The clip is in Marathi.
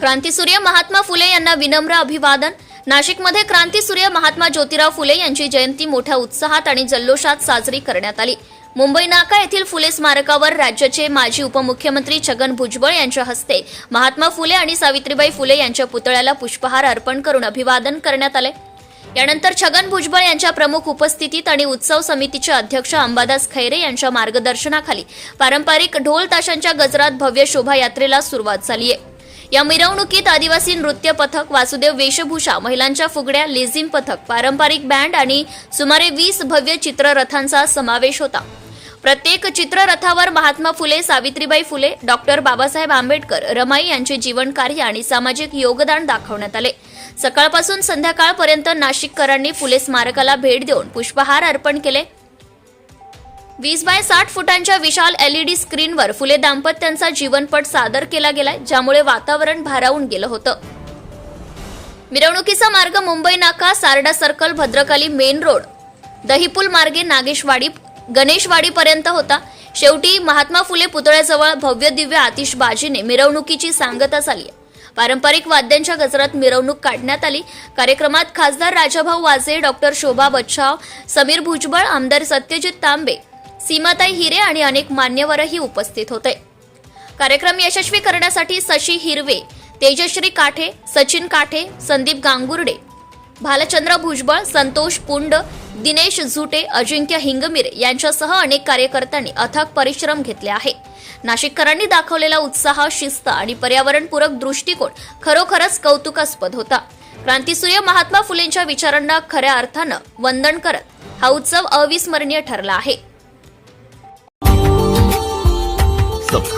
क्रांतीसूर्य महात्मा फुले यांना विनम्र अभिवादन. नाशिकमध्ये क्रांतीसूर्य महात्मा ज्योतिराव फुले यांची जयंती मोठ्या उत्साहात आणि जल्लोषात साजरी करण्यात आली. मुंबई नाका येथील फुले स्मारकावर राज्याचे माजी उपमुख्यमंत्री छगन भुजबळ यांच्या हस्ते महात्मा फुले आणि सावित्रीबाई फुले यांच्या पुतळ्याला पुष्पहार अर्पण करून अभिवादन करण्यात आले. यानंतर छगन भुजबळ यांच्या प्रमुख उपस्थितीत आणि उत्सव समितीचे अध्यक्ष अंबादास खैरे यांच्या मार्गदर्शनाखाली पारंपरिक ढोल ताशांच्या गजरात भव्य शोभायात्रेला सुरुवात झाली आहे या मिरवणुकीत आदिवासी नृत्य पथक वासुदेव वेशभूषा महिलांच्या फुगड्या लेझिम पथक पारंपरिक बँड आणि सुमारे वीस भव्य चित्ररथांचा समावेश होता. प्रत्येक चित्ररथावर महात्मा फुले सावित्रीबाई फुले डॉक्टर बाबासाहेब आंबेडकर रमाई यांचे जीवन कार्य आणि सामाजिक योगदान दाखवण्यात आले. सकाळपासून संध्याकाळपर्यंत नाशिककरांनी फुले स्मारकाला भेट देऊन पुष्पहार अर्पण केले. वीस बाय साठ फुटांच्या विशाल एलईडी स्क्रीनवर फुले दाम्पत्यांचा जीवनपट सादर केला गेलाय ज्यामुळे वातावरण भारावून गेलं होतं. मिरवणुकीचा मार्ग Mumbai Naka Sarda circle Bhadrakali main road. Dahipul मार्गे नागेशवाडी गणेशवाडीपर्यंत होता. शेवटी महात्मा फुले पुतळ्याजवळ भव्य दिव्य आतिषबाजीने मिरवणुकीची सांगता झाली पारंपरिक वाद्यांच्या गजरात मिरवणूक काढण्यात आली. कार्यक्रमात खासदार राजाभाऊ वाजे डॉक्टर शोभा बच्छाव समीर भुजबळ आमदार सत्यजित तांबे सीमाताई हिरे आणि अनेक मान्यवरही उपस्थित होते. कार्यक्रम यशस्वी करण्यासाठी शशी हिरवे तेजश्री काठे सचिन काठे संदीप गांगुर्डे भालचंद्र भुजबळ संतोष पुंड दिनेश झुटे अजिंक्य हिंगमीर यांच्यासह अनेक कार्यकर्त्यांनी अथक परिश्रम घेतले आहे. नाशिककरांनी दाखवलेला उत्साह शिस्त आणि पर्यावरणपूरक दृष्टिकोन खरोखरच कौतुकास्पद होता. क्रांतीसूर्य महात्मा फुलेंच्या विचारांना खऱ्या अर्थानं वंदन करत हा उत्सव अविस्मरणीय ठरला आहे.